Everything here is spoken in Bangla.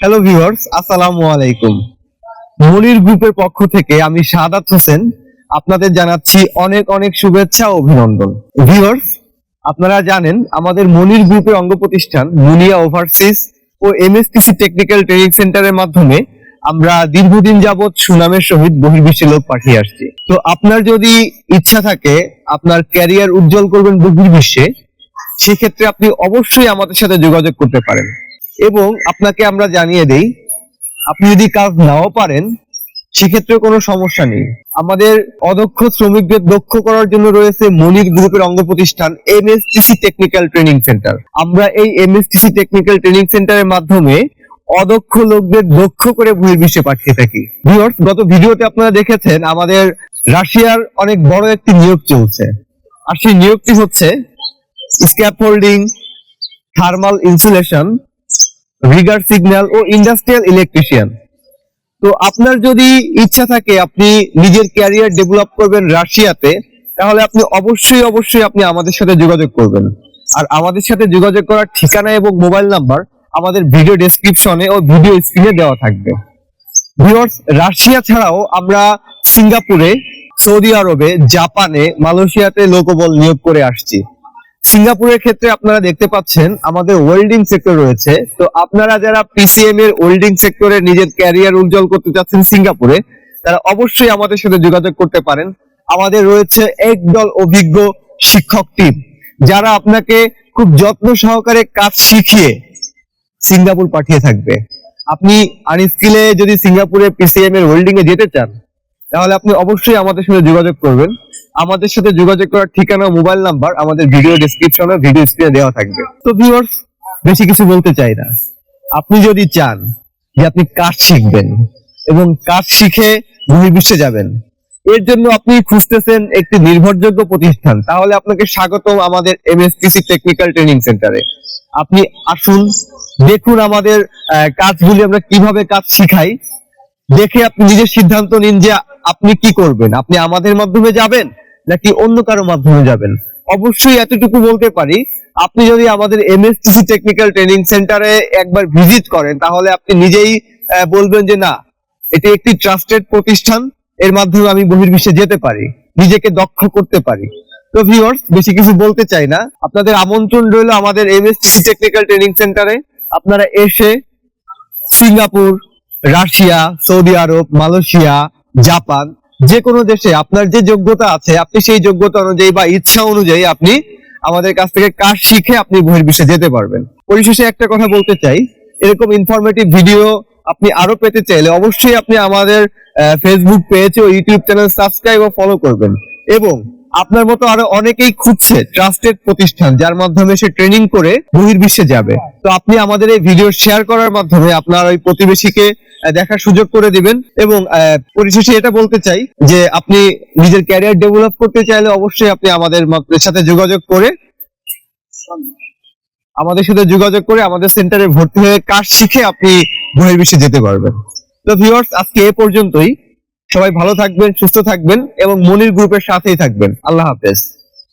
হ্যালো ভিউয়ার্স আসসালামু আলাইকুম। মনির গ্রুপের পক্ষ থেকে আমি শাহাদাত হোসেন, আপনাদের জানাচ্ছি অনেক অনেক শুভেচ্ছা ও অভিনন্দন। ভিউয়ার্স আপনারা জানেন আমাদের মনির গ্রুপের অঙ্গ প্রতিষ্ঠান মুনিয়া ওভারসিজ ও এমএসটিসি টেকনিক্যাল ট্রেনিং সেন্টারের মাধ্যমে আমরা দীর্ঘদিন যাবৎ সুনামের সহিত বহির্বিশ্বে লোক পাঠিয়ে আসছি। তো আপনার যদি ইচ্ছা থাকে, আপনার ক্যারিয়ার উজ্জ্বল করবেন বহির্বিশ্বে, সেক্ষেত্রে আপনি অবশ্যই আমাদের সাথে যোগাযোগ করতে পারেন। এবং আপনাকে আমরা জানিয়ে দেই, আপনি যদি কাজ নাও পারেন সেক্ষেত্রে কোনো সমস্যা নেই। আমাদের অদক্ষ শ্রমিকদের দক্ষ করার জন্য রয়েছে মনির গ্রুপের অঙ্গ প্রতিষ্ঠান এমএসটিসি টেকনিক্যাল ট্রেনিং সেন্টার। আমরা এই এমএসটিসি টেকনিক্যাল ট্রেনিং সেন্টারের মাধ্যমে অদক্ষ লোকদের দক্ষ করে বহির্বিশ্বে পাঠিয়ে থাকি। গত ভিডিওতে আপনারা দেখেছেন আমাদের রাশিয়ার অনেক বড় একটি নিয়োগ চলছে। আর সেই নিয়োগটি হচ্ছে scaffolding, thermal insulation rigger signal ও ইন্ডাস্ট্রিয়াল ইলেকট্রিশিয়ান তো আপনার যদি ইচ্ছা থাকে, আপনি নিজের ক্যারিয়ার ডেভেলপ করবেন রাশিয়াতে, তাহলে আপনি অবশ্যই অবশ্যই আপনি আমাদের সাথে যোগাযোগ করবেন। আর আমাদের সাথে যোগাযোগ করার ঠিকানা এবং মোবাইল নাম্বার আমাদের ভিডিও ডেসক্রিপশনে ও ভিডিও স্ক্রিনে দেওয়া থাকবে। ভিউয়ার্স রাশিয়া ছাড়াও আমরা সিঙ্গাপুরে, সৌদি আরবে, জাপানে, মালয়েশিয়াতে লোকবল নিয়োগ করে আসছি। সিঙ্গাপুরের ক্ষেত্রে আপনারা দেখতে পাচ্ছেন আমাদের ওয়েল্ডিং সেক্টর রয়েছে। তো আপনারা যারা পিসিএম এর ওয়েল্ডিং সেক্টরে নিজের ক্যারিয়ার উজ্জ্বল করতে চাচ্ছেন সিঙ্গাপুরে, তারা অবশ্যই আমাদের সাথে যোগাযোগ করতে পারেন। আমাদের রয়েছে একদল অভিজ্ঞ শিক্ষক টিম যারা আপনাকে খুব যত্ন সহকারে কাজ শিখিয়ে সিঙ্গাপুর পাঠিয়ে থাকবে। আপনি আনস্কিলে যদি সিঙ্গাপুরে পিসিএম এর ওয়েল্ডিং এ যেতে চান, তাহলে আপনি অবশ্যই আমাদের সাথে যোগাযোগ করবেন। আমাদের সাথে যোগাযোগ করার ঠিকানা মোবাইল নাম্বার আমাদের ভিডিও ডেসক্রিপশনে ভিডিও স্ক্রিনে দেওয়া থাকবে। তো ভিউয়ার্স বেশি কিছু বলতে চাই না। আপনি যদি চান যে আপনি কাজ শিখবেন এবং কাজ শিখে বহির্বিশ্বে যাবেন, এর জন্য আপনি খুঁজতেছেন একটি নির্ভরযোগ্য প্রতিষ্ঠান, তাহলে আপনাকে স্বাগতম আমাদের এমএসটিসি টেকনিক্যাল ট্রেনিং সেন্টারে আপনি আসুন, দেখুন আমাদের কাজগুলি আমরা কীভাবে কাজ শিখাই। দেখে আপনি নিজের সিদ্ধান্ত নিন যে আপনি কি করবেন। আপনি আমাদের মাধ্যমে যাবেন? নাকি অন্য কারও মাধ্যমে যাবেন? অবশ্যই এতটুকু বলতে পারি, আপনি যদি আমাদের এমএসটিসি টেকনিক্যাল ট্রেনিং সেন্টারে একবার ভিজিট করেন, তাহলে আপনি নিজেই বলবেন যে না, এটি একটি ট্রাস্টেড প্রতিষ্ঠান, এর মাধ্যমে আমি বহির্বিশ্বে যেতে পারি, নিজেকে দক্ষ করতে পারি। তো ভিউয়ার্স বেশি কিছু বলতে চাই না। আপনাদের আমন্ত্রণ রইল আমাদের এমএসটিসি টেকনিক্যাল ট্রেনিং সেন্টারে আপনারা এসে Singapore, Russia, Saudi Arab, Malaysia, Japan যে কোনো দেশে আপনার যে যোগ্যতা আছে, আপনি সেই যোগ্যতা অনুযায়ী বা ইচ্ছা অনুযায়ী আপনি আমাদের কাছ থেকে কাজ শিখে আপনি বহির্বিশ্বে যেতে পারবেন। পরিশেষে একটা কথা বলতে চাই, এরকম ইনফরমেটিভ ভিডিও আপনি আরও পেতে চাইলে অবশ্যই আপনি আমাদের ফেসবুক পেজ ও ইউটিউব চ্যানেল সাবস্ক্রাইব ও ফলো করবেন এবং আপনার মতো আরও অনেকেই খুঁজছে ট্রাস্টেড প্রতিষ্ঠান, যার মাধ্যমে সে ট্রেনিং করে বহির্বিশ্বে যাবে। তো আপনি আমাদের এই ভিডিও শেয়ার করার মাধ্যমে আপনার ওই প্রতিবেশীকে দেখার সুযোগ করে দিবেন এবং পরিশেষে এটা বলতে চাই যে আপনি নিজের ক্যারিয়ার ডেভেলপ করতে চাইলে অবশ্যই আপনি আমাদের সাথে যোগাযোগ করে, আমাদের সাথে যোগাযোগ করে আমাদের সেন্টারে ভর্তি হয়ে কাজ শিখে আপনি বহির্বিশ্বে যেতে পারবেন। তো ভিউয়ার্স আজকে এ পর্যন্তই। সবাই ভালো থাকবেন সুস্থ থাকবেন এবং মনির গ্রুপের সাথেই থাকবেন। আল্লাহ হাফেজ।